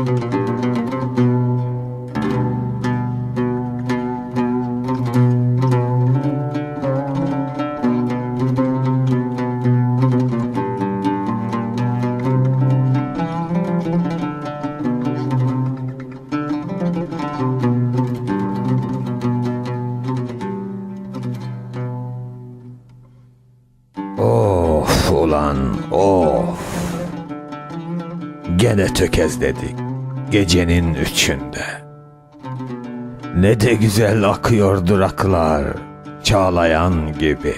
Of ulan of. Gene tökezledik gecenin üçünde. Ne de güzel akıyordu rakılar çağlayan gibi.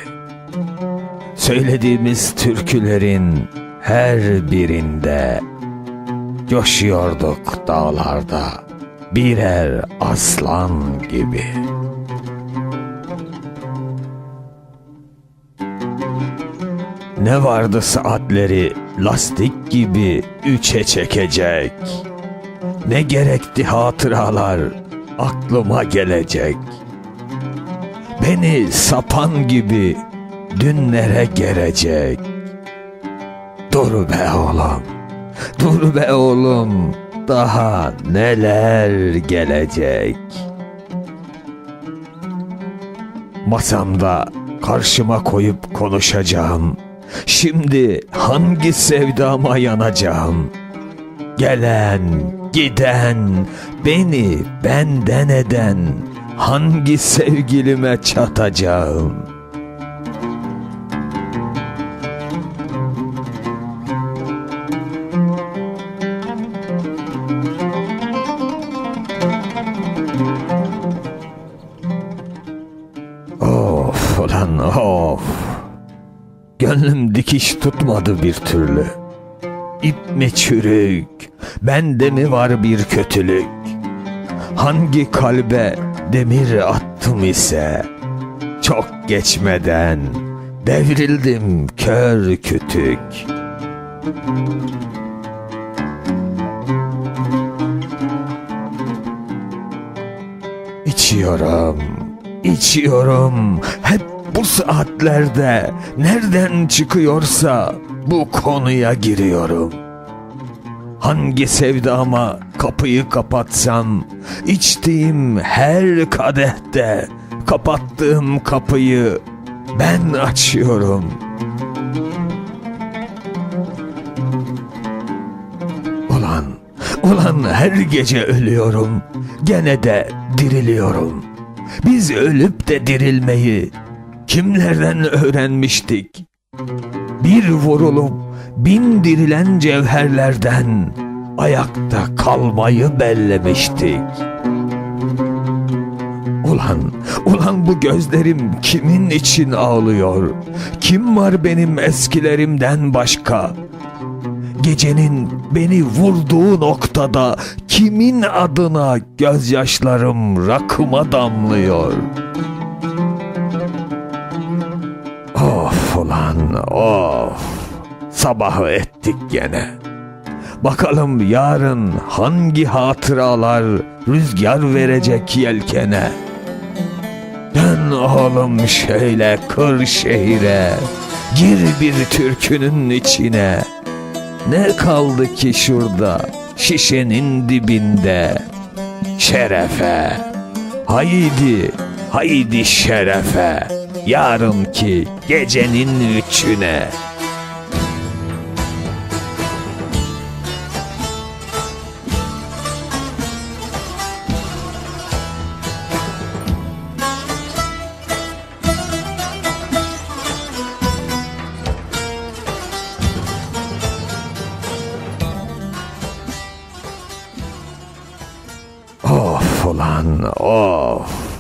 Söylediğimiz türkülerin her birinde coşuyorduk dağlarda birer aslan gibi. Ne vardı saatleri lastik gibi üçe çekecek. Ne gerekti hatıralar aklıma gelecek. Beni sapan gibi dünlere gelecek. Dur be oğlum, dur be oğlum, daha neler gelecek. Masamda karşıma koyup konuşacağım. Şimdi hangi sevdama yanacağım? Gelen, giden, beni benden eden hangi sevgilime çatacağım? Of ulan of. Gönlüm dikiş tutmadı bir türlü. İp mi çürük, bende mi var bir kötülük? Hangi kalbe demir attım ise çok geçmeden devrildim kör kütük. İçiyorum, içiyorum. Hep bu saatlerde nereden çıkıyorsa bu konuya giriyorum. Hangi sevdama kapıyı kapatsam, içtiğim her kadehte kapattığım kapıyı ben açıyorum. Ulan, ulan her gece ölüyorum, gene de diriliyorum. Biz ölüp de dirilmeyi kimlerden öğrenmiştik? Bir vurulup bin dirilen cevherlerden ayakta kalmayı bellemiştik. Ulan, ulan bu gözlerim kimin için ağlıyor? Kim var benim eskilerimden başka? Gecenin beni vurduğu noktada kimin adına gözyaşlarım rakıma damlıyor? Ulan of. Sabahı ettik gene. Bakalım yarın hangi hatıralar rüzgar verecek yelkene. Dön oğlum şöyle kır şehire, gir bir türkünün içine. Ne kaldı ki şurada şişenin dibinde? Şerefe, haydi, haydi şerefe, yarınki gecenin üçüne. Of ulan of.